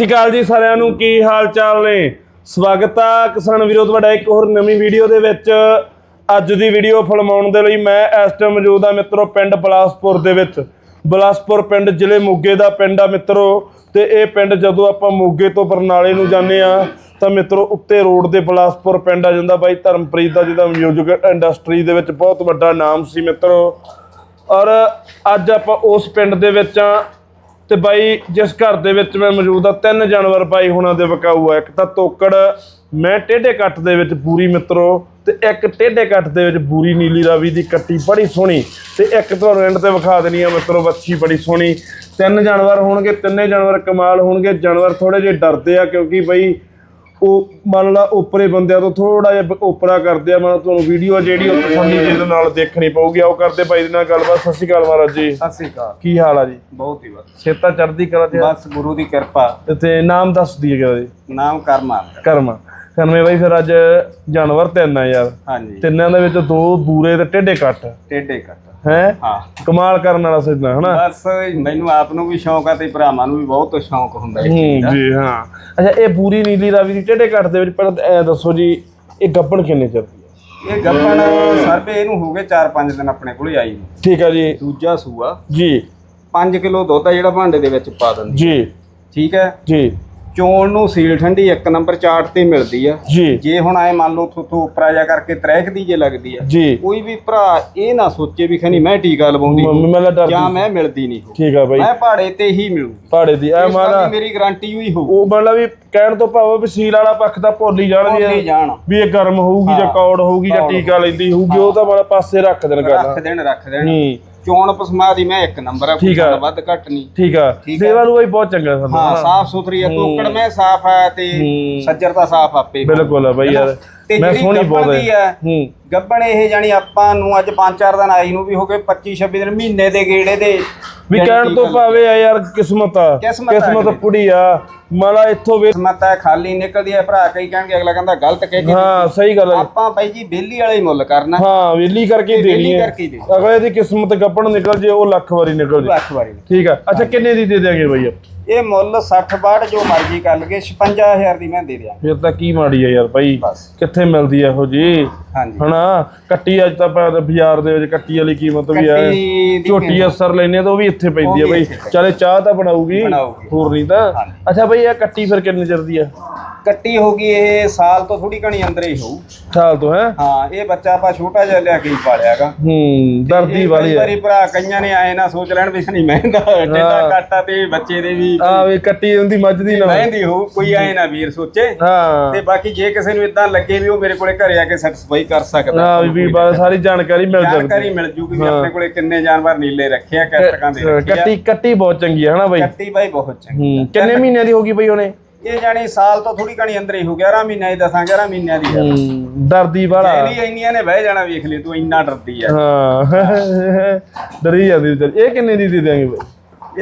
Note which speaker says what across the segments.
Speaker 1: ਸ਼੍ਰੀ ਅਕਾਲ ਜੀ ਸਾਰਿਆਂ ਨੂੰ, ਕੀ ਹਾਲ ਚਾਲ ਨੇ? ਸਵਾਗਤ ਆ ਕਿਸਾਨ ਵੀਰੋ, ਤੁਹਾਡਾ ਇੱਕ ਹੋਰ ਨਵੀਂ ਵੀਡੀਓ ਦੇ ਵਿੱਚ। ਅੱਜ ਦੀ ਵੀਡੀਓ ਫਲਮਾਉਣ ਦੇ ਲਈ ਮੈਂ ਇਸ ਟਾਈਮ ਮੌਜੂਦ ਆ ਮਿੱਤਰੋ, ਪਿੰਡ ਬਲਾਸਪੁਰ ਦੇ ਵਿੱਚ। ਬਲਾਸਪੁਰ ਪਿੰਡ ਜ਼ਿਲ੍ਹੇ ਮੋਗੇ ਦਾ ਪਿੰਡ ਆ ਮਿੱਤਰੋ, ਤੇ ਇਹ ਪਿੰਡ ਜਦੋਂ ਆਪਾਂ ਮੋਗੇ ਤੋਂ ਬਰਨਾਲੇ ਨੂੰ ਜਾਂਦੇ ਆ ਤਾਂ ਮਿੱਤਰੋ, ਉੱਤੇ ਰੋਡ ਦੇ ਬਲਾਸਪੁਰ ਪਿੰਡ ਆ ਜਾਂਦਾ ਬਾਈ ਧਰਮਪ੍ਰੀਤ ਦਾ, ਜਿਹਦਾ ਮਿਊਜ਼ਿਕ ਇੰਡਸਟਰੀ ਦੇ ਵਿੱਚ ਬਹੁਤ ਵੱਡਾ ਨਾਮ ਸੀ ਮਿੱਤਰੋ। ਔਰ ਅੱਜ ਆਪਾਂ ਉਸ ਪਿੰਡ ਦੇ ਵਿੱਚ ਆ ਤੇ ਬਾਈ, ਜਿਸ ਘਰ ਦੇ ਵਿੱਚ ਮੈਂ ਮੌਜੂਦ ਆ ਤਿੰਨ ਜਾਨਵਰ ਬਾਈ ਹੁਣਾਂ ਦੇ ਵਿਕਾਊ ਆ। ਇੱਕ ਤਾਂ ਤੋਕੜ, ਮੈਂ ਟੇਢੇ ਕੱਟ ਦੇ ਵਿੱਚ ਪੂਰੀ ਮਿੱਤਰੋ, ਤੇ ਇੱਕ ਟੇਢੇ ਕੱਟ ਦੇ ਵਿੱਚ ਬੂਰੀ ਨੀਲੀ ਰਾਵੀ ਦੀ ਕੱਟੀ ਬੜੀ ਸੋਹਣੀ, ਤੇ ਇੱਕ ਤੁਹਾਨੂੰ ਐਂਡ ਤੇ ਵਿਖਾ ਦੇਣੀ ਆ ਮਿੱਤਰੋ, ਵੱਛੀ ਬੜੀ ਸੋਹਣੀ। ਤਿੰਨ ਜਾਨਵਰ ਹੋਣਗੇ, ਤਿੰਨੇ ਜਾਨਵਰ ਕਮਾਲ ਹੋਣਗੇ। ਜਾਨਵਰ ਥੋੜੇ ਜਿਹੇ ਡਰਦੇ ਆ, ਕਿਉਂਕਿ ਬਈ ਉਹ ਮੰਨ ਲਾ ਉੱਪਰੇ ਬੰਦਿਆਂ ਤੋਂ ਥੋੜਾ ਜਿਹਾ ਉਪਰਾ ਕਰਦੇ ਆ ਮੈਂ ਤੁਹਾਨੂੰ ਵੀਡੀਓ ਜਿਹੜੀ ਉਹ ਤਸੱਲੀ ਦੇ ਨਾਲ ਦੇਖਣੀ ਪਊਗੀ ਆਓ ਕਰਦੇ ਬਾਈ ਦੇ ਨਾਲ ਗੱਲਬਾਤ। ਸਤਿ ਸ਼੍ਰੀ ਅਕਾਲ ਮਹਾਰਾਜ ਜੀ।
Speaker 2: ਸਤਿ ਸ੍ਰੀ ਅਕਾਲ।
Speaker 1: ਕੀ ਹਾਲ ਆ ਜੀ?
Speaker 2: ਬਹੁਤ ਹੀ ਵਧੀਆ।
Speaker 1: ਸੇਤਾ ਚੜਦੀ ਕਲਾ ਤੇ
Speaker 2: ਬਸ ਗੁਰੂ ਦੀ ਕਿਰਪਾ।
Speaker 1: ਤੇ ਨਾਮ ਦੱਸ ਦਈਏ ਕਿਹਦਾ ਜੀ?
Speaker 2: ਨਾਮ ਕਰਮਾ।
Speaker 1: ਕਰਮਾ। ਕਰਮੇ ਬਾਈ ਫਿਰ ਅੱਜ ਜਾਨਵਰ ਤਿੰਨ ਆ ਯਾਰ।
Speaker 2: ਹਾਂਜੀ।
Speaker 1: ਤਿੰਨਾਂ ਦੇ ਵਿੱਚ ਦੋ ਬੂਰੇ ਤੇ ਟੇਢੇ ਕੱਟ।
Speaker 2: ਟੇਡੇ ਕੱਟ।
Speaker 1: ਹੈ?
Speaker 2: ਹਾਂ।
Speaker 1: ਕਮਾਲ ਕਰਨ ਵਾਲਾ ਸਿੱਧਾ ਹਨਾ?
Speaker 2: ਬਸ ਮੈਨੂੰ ਆਪ ਨੂੰ ਵੀ ਸ਼ੌਂਕ ਆ ਤੇ ਭਰਾਵਾਂ ਨੂੰ ਵੀ ਬਹੁਤ ਸ਼ੌਂਕ ਹੁੰਦਾ ਇਹ ਚੀਜ਼ ਦਾ।
Speaker 1: ਹੂੰ ਜੀ ਹਾਂ। ਅੱਛਾ ਇਹ ਬੂਰੀ ਨੀਲੀ ਰਾਵੀ ਦੀ ਟੇਢੇ ਕੱਟ ਦੇ ਵਿੱਚ ਤਾਂ ਐ ਦੱਸੋ ਜੀ ਇਹ ਗੱਬਣ ਕਿੰਨੇ ਚਿਰ ਦੀ ਹੈ?
Speaker 2: ਇਹ ਗੱਪਣ ਸਰਬੇ ਇਹਨੂੰ ਹੋ ਗਏ 4-5 ਦਿਨ ਆਪਣੇ ਕੋਲੇ ਆਈ। ਨੂੰ
Speaker 1: ਠੀਕ ਆ ਜੀ।
Speaker 2: ਦੂਜਾ ਸੂਆ।
Speaker 1: ਜੀ।
Speaker 2: 5 ਕਿਲੋ ਦੁੱਧ ਆ ਜਿਹੜਾ ਭਾਂਡੇ ਦੇ ਵਿੱਚ ਪਾ ਦਿੰਦੀ।
Speaker 1: ਜੀ।
Speaker 2: ਠੀਕ ਹੈ?
Speaker 1: ਜੀ।
Speaker 2: ਚੋਣ ਨੂੰ ਸੀਲ ਠੰਡੀ ਇੱਕ ਨੰਬਰ ਚਾਰਟ ਤੇ ਮਿਲਦੀ ਆ।
Speaker 1: ਜੀ।
Speaker 2: ਜੇ ਹੁਣ ਐ ਮੰਨ ਲਓ ਥੋਥੋਂ ਉਪਰਾ ਜਾ ਕਰਕੇ ਤਰੈਕਦੀ ਜੇ ਲੱਗਦੀ ਆ।
Speaker 1: ਜੀ।
Speaker 2: ਕੋਈ ਵੀ ਭਰਾ ਇਹ ਨਾ ਸੋਚੇ ਵੀ ਖਣੀ ਮੈਂ ਟੀਕਾ ਲਵਾਉਂਦੀ
Speaker 1: ਮੰਮੀ ਮੈਂ ਡਰ
Speaker 2: ਜਾਂ ਮੈਂ ਮਿਲਦੀ ਨਹੀਂ ਹੋ
Speaker 1: ਠੀਕ ਆ ਬਾਈ।
Speaker 2: ਮੈਂ ਪਹਾੜੇ ਤੇ ਹੀ ਮਿਲੂਗੀ
Speaker 1: ਪਾੜੇ ਦੀ। ਐ
Speaker 2: ਗੱਲ
Speaker 1: ਮਾਰਾ
Speaker 2: ਦੀ ਮੇਰੀ ਗਾਰੰਟੀ ਹੋਈ ਹੋਊ।
Speaker 1: ਉਹ ਮਤਲਬ ਵੀ ਕਹਿਣ ਤੋਂ ਭਾਵ ਵੀ ਸੀਲ ਵਾਲਾ ਪੱਖ ਤਾਂ ਭੁੱਲ ਹੀ ਜਾਣ ਵੀ ਇਹ-
Speaker 2: ਜਾਣ।
Speaker 1: ਵੀ ਇਹ ਗਰਮ ਹੋਊਗੀ ਜਾਂ
Speaker 2: ਹਾਂ।
Speaker 1: ਕੌੜ ਹੋਊਗੀ ਜਾਂ ਟੀਕਾ ਲੈਂਦੀ ਹੋਊਗੀ ਉਹ ਤਾਂ ਮਾੜਾ ਪਾਸੇ ਰੱਖ ਦੇਣ ਗੱਲ।
Speaker 2: ਰੱਖ ਦੇਣ ਰੱਖ ਦੇਣ।
Speaker 1: ਹੂੰ।
Speaker 2: ਚੋਣ ਪਸਮਾ ਦੀ ਮੈਂ ਇੱਕ ਨੰਬਰ ਆ
Speaker 1: ਠੀਕ ਆ।
Speaker 2: ਵੱਧ ਘੱਟ ਨਹੀਂ
Speaker 1: ਠੀਕ ਆ
Speaker 2: ਠੀਕ ਆ।
Speaker 1: ਸੇਵਾ ਨੂੰ ਬਾਈ ਬਹੁਤ ਚੰਗਾ ਸਾਨੂੰ
Speaker 2: ਹਾਂ। ਸਾਫ਼ ਸੁਥਰੀ ਆ ਟੋਕੜ ਮੈਂ ਸਾਫ਼ ਆ ਤੇ। ਸੱਜਰ ਤਾਂ ਸਾਫ਼ ਆਪੇ
Speaker 1: ਬਿਲਕੁਲ ਆ ਬਾਈ ਯਾਰ
Speaker 2: ਤੇ
Speaker 1: ਮੈਂ
Speaker 2: ਜਿਹੜੀ
Speaker 1: ਸੋਹਣੀ ਬਹੁਤ
Speaker 2: ਦੀ
Speaker 1: ਹੈ।
Speaker 2: ਆ
Speaker 1: ਹੂੰ
Speaker 2: ਗੱਬਣ ਇਹ ਜਾਨੀ ਆਪਾਂ ਨੂੰ ਅੱਜ 5-4 ਦਿਨ ਆਈ ਨੂੰ ਵੀ ਹੋ ਗਏ 25-26 ਦਿਨ ਮਹੀਨੇ ਦੇ ਗੇੜੇ ਦੇ
Speaker 1: ਵੀ
Speaker 2: ਜਾਣੀ
Speaker 1: ਕਹਿਣ ਤੋਂ ਭਾਵੇਂ ਆ ਯਾਰ ਕਿਸਮਤ ਆ।
Speaker 2: ਕਿਸਮਤ ਆ
Speaker 1: ਕਿਸਮਤ
Speaker 2: ਅਗਲੇ ਦੀ।
Speaker 1: ਪੁੜੀ ਆ। ਮਾਲਾ ਇੱਥੋਂ ਵੇ
Speaker 2: ਕਿਸਮਤ ਹੈ ਖਾਲੀ ਨਿਕਲਦੀ ਹੈ ਭਰਾ ਕਈ ਕਹਿਣਗੇ ਅਗਲਾ ਕਹਿੰਦਾ ਗਲਤ ਕਹਿ ਕੇ
Speaker 1: ਹਾਂ ਸਹੀ ਗੱਲ ਹੈ
Speaker 2: ਆਪਾਂ ਬਾਈ ਜੀ ਬੇਲੀ ਵਾਲਾ ਹੀ ਮੁੱਲ ਕਰਨਾ।
Speaker 1: ਹਾਂ ਵੇਲੀ ਕਰਕੇ ਹੀ ਦੇਣੀ ਹੈ।
Speaker 2: ਕਰਕੇ ਹੀ ਦੇ
Speaker 1: ਅਗਲੇ ਦੀ ਕਿਸਮਤ ਗੱਪਣ ਨਿਕਲ ਜੇ ਉਹ ਲੱਖ ਵਾਰੀ ਨਿਕਲ ਜੇ।
Speaker 2: ਲੱਖ ਵਾਰੀ
Speaker 1: ਠੀਕ ਆ। ਅੱਛਾ ਕਿੰਨੇ ਦੀ ਦੇ ਦਿਆਂਗੇ ਬਾਈ ਆਪਾਂ?
Speaker 2: ਇਹ ਮੁੱਲ 60 62 ਜੋ ਮਰਜ਼ੀ ਕਰ ਲਗੇ 56000 ਦੀ ਮੈਂ ਦੇ ਦਿਆਂ।
Speaker 1: ਫਿਰ ਤਾਂ ਕੀ ਮਾੜੀ ਆ ਯਾਰ
Speaker 2: ਬਸ।
Speaker 1: ਕਿੱਥੇ ਮਿਲਦੀ ਆ ਇਹੋ ਜੀ ਹਨਾ? ਕੱਟੀ ਅੱਜ ਤਾਂ ਬਾਜ਼ਾਰ ਦੇ ਵਿੱਚ ਕੱਟੀ ਵਾਲੀ ਕੀਮਤ ਵੀ ਆ। ਝੋਟੀ ਅਸਰ ਲੈਨੇ ਤਾਂ ਉਹ ਵੀ ਇੱਥੇ ਪੈਂਦੀ ਆ
Speaker 2: ਪੈਂਦੀ।
Speaker 1: ਚਾਲੇ ਚਾਹ ਤਾਂ ਬਣਾਉਗੀ। ਹੋਰ ਨਹੀਂ ਤਾਂ। ਅੱਛਾ ਬਈ ਇਹ ਕੱਟੀ ਫਿਰ ਕਿੰਨੇ ਚਿਰ ਦੀ ਆ?
Speaker 2: ਕੱਟੀ ਹੋ ਗਈ ਇਹ ਸਾਲ ਤੋਂ ਥੋੜੀ ਘਣੀ ਅੰਦਰ ਹੀ ਹੋਊ।
Speaker 1: ਸਾਲ ਤੋਂ ਹੈ?
Speaker 2: ਹਾਂ ਇਹ ਬੱਚਾ ਆਪਾਂ ਛੋਟਾ ਜਿਹਾ ਲਿਆ ਕੇ ਹੀ ਪਾਲਿਆਗਾ।
Speaker 1: ਹੂੰ ਦਰਦੀ ਵਾਲੀ ਆ
Speaker 2: ਵਾਰੀ ਭਰਾ ਕਈਆਂ ਨੇ ਆਏ ਨਾ ਸੋਚ ਲੈਣ ਵੀ ਨਹੀਂ ਮਹਿੰਦਾ ਟੇਡਾ ਕਾਟਾ ਤੇ ਬੱਚੇ ਦੇ ਵੀ
Speaker 1: ਆ ਵੀ ਕੱਟੀ ਹੁੰਦੀ ਮੱਝ ਦੀ ਨਾ
Speaker 2: ਮਹਿੰਦੀ ਹੋ ਕੋਈ ਆਏ ਨਾ ਵੀਰ ਸੋਚੇ।
Speaker 1: ਹਾਂ।
Speaker 2: ਤੇ ਬਾਕੀ ਜੇ ਕਿਸੇ ਨੂੰ ਇਦਾਂ ਲੱਗੇ ਵੀ ਉਹ ਮੇਰੇ ਕੋਲੇ ਘਰੇ ਆ ਕੇ ਸੈਟੀਸਫਾਈ ਕਰ ਸਕਦਾ।
Speaker 1: ਹਾਂ ਵੀ ਬਸ ਸਾਰੀ ਜਾਣਕਾਰੀ ਮਿਲ ਜਾਂਦੀ
Speaker 2: ਜਾਣਕਾਰੀ ਮਿਲ ਜੂਗੀ ਵੀ ਆਪਣੇ ਕੋਲੇ ਕਿੰਨੇ ਜਾਨਵਰ ਨੀਲੇ ਰੱਖੇ ਆ ਕਿਸ ਤਰ੍ਹਾਂ ਦੇ
Speaker 1: ਕੱਟੀ ਕੱਟੀ ਬਹੁਤ ਚੰਗੀ ਹੈ ਹਨਾ ਬਾਈ?
Speaker 2: ਕੱਟੀ ਬਾਈ ਬਹੁਤ ਚੰਗੀ
Speaker 1: ਹੂੰ ਕਿੰਨੇ ਮਹੀਨਿਆਂ ਦੀ ਹੋਗੀ ਬਈ ਉਹਨੇ?
Speaker 2: ਇਹ ਜਾਨੀ ਸਾਲ ਤੋਂ ਥੋੜੀ ਘਣੀ ਅੰਦਰ ਹੀ ਹੋ 11 ਮਹੀਨਿਆਂ ਦੀ ਦਸਾਂ 11 ਮਹੀਨਿਆਂ ਦੀ ਆ।
Speaker 1: ਹੂੰ ਡਰਦੀ
Speaker 2: ਇਹਦੀ ਇੰਨੀਆਂ ਨੇ ਬਹਿ ਜਾਣਾ ਵੇਖ ਲਈ ਤੂੰ ਇੰਨਾ ਡਰਦੀ ਆ।
Speaker 1: ਹਾਂ ਡਰੀ ਜਾਂਦੀ ਵਿਚਾਰੀ। ਇਹ ਕਿੰਨੇ ਦੀ ਦੇ ਦਿਆਂਗੇ ਬਈ?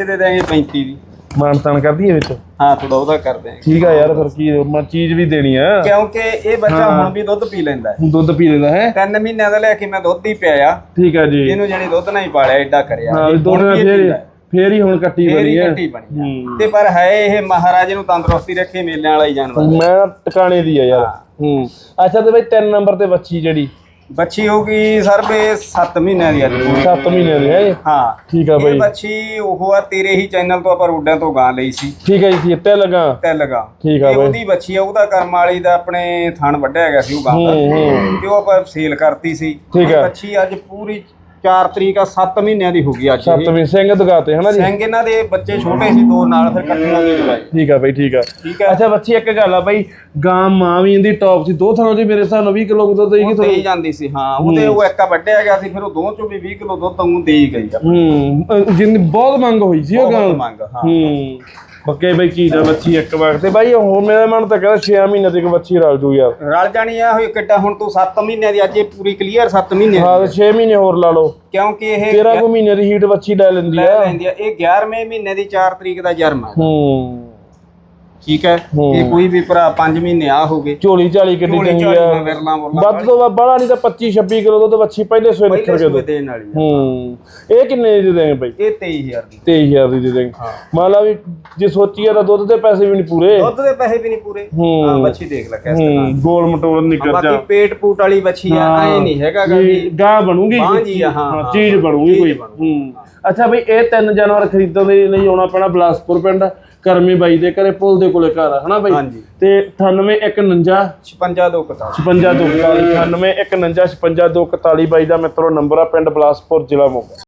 Speaker 2: ਇਹ ਦੇ ਦੇਾਂਗੇ 35 ਦੀ।
Speaker 1: ਮਾਨ ਤਾਨ ਕਰਦੀ ਹੈ ਵਿੱਚ?
Speaker 2: ਹਾਂ ਥੋੜਾ ਉਹਦਾ ਕਰਦੇ ਆ
Speaker 1: ਠੀਕ ਆ ਯਾਰ ਫਿਰ ਕੀ ਮੈਂ ਚੀਜ਼ ਵੀ ਦੇਣੀ ਆ।
Speaker 2: ਕਿਉਂਕਿ ਇਹ ਬੱਚਾ ਹੁਣ ਵੀ ਦੁੱਧ ਪੀ ਲੈਂਦਾ ਹੈ।
Speaker 1: ਦੁੱਧ ਪੀ ਲੈਂਦਾ ਹੈ।
Speaker 2: ਤਿੰਨ ਮਹੀਨਿਆਂ ਦਾ ਲੈ ਕੇ ਮੈਂ ਦੁੱਧ ਹੀ ਪਿਆਇਆ।
Speaker 1: ਠੀਕ ਆ ਜੀ।
Speaker 2: ਇਹਨੂੰ ਜਾਨੀ ਦੁੱਧ ਨਾਲ ਹੀ ਪਾਲਿਆ ਏਡਾ ਕਰਿਆ।
Speaker 1: ਹਾਂ ਵੀ
Speaker 2: ਹੁਣ ਵੀ ਇਹ
Speaker 1: ਫੇਰ
Speaker 2: ਹੈ।
Speaker 1: ਫੇਰ ਹੀ ਹੁਣ ਕੱਟੀ
Speaker 2: ਫੇਰ
Speaker 1: ਬਣੀ
Speaker 2: ਹੀ। ਕੱਟੀ ਬਣੀ ਆ। ਤੇ ਪਰ ਹੈ ਇਹ ਮਹਾਰਾਜ ਨੂੰ ਤੰਦਰੁਸਤੀ ਰੱਖੇ ਮੇਲਿਆਂ ਵਾਲਾ ਹੀ ਜਾਨਵਰ।
Speaker 1: ਮੈਂ ਟਿਕਾਣੇ ਦੀ ਆ ਯਾਰ। ਹੂੰ। ਅੱਛਾ ਤੇ ਬਈ ਤਿੰਨ ਨੰਬਰ ਤੇ ਬੱਚੀ ਜਿਹੜੀ?
Speaker 2: ਬੱਚੀ ਹੋਗੀ ਸਰਬੇ 7 ਮਹੀਨਿਆਂ ਦੀ ਅੱਜ
Speaker 1: 7 ਮਹੀਨਿਆਂ ਦੀ ਹੈ ਇਹ?
Speaker 2: ਹਾਂ।
Speaker 1: ਠੀਕ ਆ
Speaker 2: ਇਹ
Speaker 1: ਬਈ।
Speaker 2: ਬੱਚੀ ਉਹ ਆ ਤੇਰੇ ਹੀ ਚੈਨਲ ਤੋਂ ਆਪਾਂ ਰੋਡਾਂ ਤੋਂ ਗਾਂ ਲਈ ਸੀ।
Speaker 1: ਠੀਕ ਹੈ ਜੀ ਇੱਥੇ ਲਗਾ
Speaker 2: ਤੇ ਲਗਾ
Speaker 1: ਠੀਕ ਆ
Speaker 2: ਇਹ
Speaker 1: ਬਈ।
Speaker 2: ਉਹਦੀ ਬੱਚੀ ਆ ਉਹਦਾ ਕਰਮ ਵਾਲੀ ਦਾ ਆਪਣੇ ਥਣ ਵੱਢਿਆ ਗਿਆ ਸੀ ਉਹ ਗਾਂ ਦਾ।
Speaker 1: ਹੂੰ ਹੂੰ।
Speaker 2: ਤੇ ਉਹ ਆਪਾਂ ਸੇਲ ਕਰਤੀ ਸੀ।
Speaker 1: ਠੀਕ ਆ।
Speaker 2: ਬੱਚੀ ਅੱਜ ਪੂਰੀ 4 ਤਰੀਕ ਆ 7 ਮਹੀਨਿਆਂ ਦੀ ਹੋ ਗਈ ਅੱਜ ਇਹ।
Speaker 1: ਸੱਤਵੇਂ ਸਿੰਘ ਦਗਾਤੇ ਹਨਾ ਜੀ?
Speaker 2: ਸਿੰਘ ਇਹਨਾਂ ਦੇ ਬੱਚੇ ਛੋਟੇ ਸੀ ਦੋ ਨਾਲ ਫਿਰ ਇਕੱਠੀਆਂ ਵੀ ਜਵਾਏ
Speaker 1: ਠੀਕ ਆ ਬਈ ਠੀਕ ਆ।
Speaker 2: ਠੀਕ
Speaker 1: ਅੱਛਾ ਬੱਚੀ ਇੱਕ ਗੱਲ ਆ ਬਈ ਗਾਂ ਮਾਂ ਵੀ ਇਹਦੀ ਟੌਪ ਸੀ ਦੋ ਥਾਂ ਦੀ ਮੇਰੇ ਹਿਸਾਬ ਨਾਲ 20 ਕਿਲੋ ਦੁੱਧ ਦੇਗੀ
Speaker 2: ਉਹ ਦੇ ਹੀ ਜਾਂਦੀ ਸੀ ਹਾਂ ਉਹਦੇ ਉਹ ਇੱਕਾ ਵੱਢਿਆ ਗਿਆ ਸੀ ਫਿਰ ਉਹ ਦੋ ਚੋਂ ਵੀ 20 ਕਿਲੋ ਦੁੱਧ ਉਹ ਦੇ ਹੀ ਗਈ ਆ।
Speaker 1: ਹੂੰ ਅਹ ਜਿੰਨੀ ਬਹੁਤ ਮੰਗ ਹੋਈ ਸੀ ਉਹ ਗਾਂ?
Speaker 2: ਬਹੁਤ ਮੰਗ ਹਾਂ।
Speaker 1: ਹੂੰ। ਪੱਕੇ ਬਈ ਕੀ ਦਾ ਬੱਚੀ ਇੱਕ ਵਾਰ। ਤੇ ਬਾਈ ਉਹ ਮੇਰੇ ਮਨ ਤਾਂ ਕਹਿੰਦਾ 6 ਮਹੀਨੇ ਤੱਕ ਬੱਚੀ ਰਲ ਜੂ ਯਾਰ।
Speaker 2: ਰਲ ਜਾਣੀ ਆ ਹੋਈ ਕਿੱਡਾ ਹੁਣ ਤੂੰ 7 ਮਹੀਨਿਆਂ ਦੀ ਅੱਜ ਇਹ ਪੂਰੀ ਕਲੀਅਰ 7 ਮਹੀਨੇ
Speaker 1: ਹਾਂ 6 ਮਹੀਨੇ ਹੋਰ ਲਾ ਲਓ।
Speaker 2: ਕਿਉਂਕਿ ਇਹ
Speaker 1: 13 ਕੁ ਮਹੀਨੇ ਦੀ ਹੀਟ ਬੱਚੀ ਲੈ ਲੈਂਦੀ
Speaker 2: ਲੈ
Speaker 1: ਆ
Speaker 2: ਲੈਂਦੀ ਆ। ਇਹ 11ਵੇਂ ਮਹੀਨੇ ਦੀ 4 ਤਰੀਕ ਦਾ ਜਨਮ ਆ।
Speaker 1: ਹੂੰ।
Speaker 2: ਠੀਕ ਹੈ? ਇਹ ਕੋਈ ਵੀ ਭਰਾ 5 ਮਹੀਨੇ ਆ ਹੋ ਗਏ
Speaker 1: ਝੋਲੀ ਝਾਲੀ ਕਿੰਨੀ ਚੰਗੀ ਆ। ਵੱਧ ਤੋਂ ਵੱਧ ਬੜਾ ਨਹੀਂ ਤਾਂ 25 26 ਕਿਲੋ ਦੁੱਧ ਵੱਛੀ ਪਹਿਲੇ ਸੋਏ ਨਿਕਲ
Speaker 2: ਪਹਿਲੇ
Speaker 1: ਕੇ
Speaker 2: ਸੂਏ ਦੇਣ ਵਾਲੀ ਆ।
Speaker 1: ਹੂੰ। ਇਹ ਕਿੰਨੇ ਦੀ ਦੇ ਦੇਂਗੇ ਬਾਈ?
Speaker 2: ਇਹ 23000 ਦੀ।
Speaker 1: 23000 ਦੀ ਦੇ ਦੇਂਗੇ ਮੰਨ ਲਾ ਵੀ ਜੇ ਸੋਚੀਏ ਤਾਂ ਦੁੱਧ ਦੇ ਪੈਸੇ ਵੀ ਨਹੀਂ ਪੂਰੇ।
Speaker 2: ਦੁੱਧ ਦੇ ਪੈਸੇ ਵੀ ਨਹੀਂ ਪੂਰੇ।
Speaker 1: ਹੂੰ।
Speaker 2: ਬੱਚੀ ਦੇਖ ਲੈ ਕਿਸ ਤਰ੍ਹਾਂ।
Speaker 1: ਗੋਲ ਮਟੋਲ ਨਹੀਂ ਕਰ
Speaker 2: ਬਾਕੀ ਪੇਟ ਪੂਟ ਵਾਲੀ ਬੱਚੀ ਆ ਐ ਨਹੀਂ ਹੈਗਾ ਗਾ ਵੀ
Speaker 1: ਗਾਂ ਬਣੂਗੀ
Speaker 2: ਹਾਂ ਜੀ, ਹਾਂ, ਹਾਂ,
Speaker 1: ਚੀਜ਼ ਬਣੂਗੀ ਕੋਈ। ਹੂੰ। ਅੱਛਾ ਬਈ ਇਹ ਤਿੰਨ ਜਾਨਵਰ ਖਰੀਦਣ ਦੇ ਲਈ ਆਉਣਾ ਪੈਣਾ ਬਲਾਸਪੁਰ ਪਿੰਡ। ਕਰਮੀ ਬਾਈ ਦੇ ਘਰੇ ਪੁੱਲ ਦੇ ਕੋਲੇ ਘਰ ਆ ਹਨਾ ਬਾਈ?
Speaker 2: ਹਾਂਜੀ।
Speaker 1: ਤੇ 9819
Speaker 2: 56 ਦੋ ਕਤਾ
Speaker 1: 56 241 9819 56 241 ਬਾਈ ਦਾ ਮਿੱਤਰੋ ਨੰਬਰ ਆ ਪਿੰਡ ਬਲਾਸਪੁਰ ਜ਼ਿਲ੍ਹਾ ਮੋਗਾ।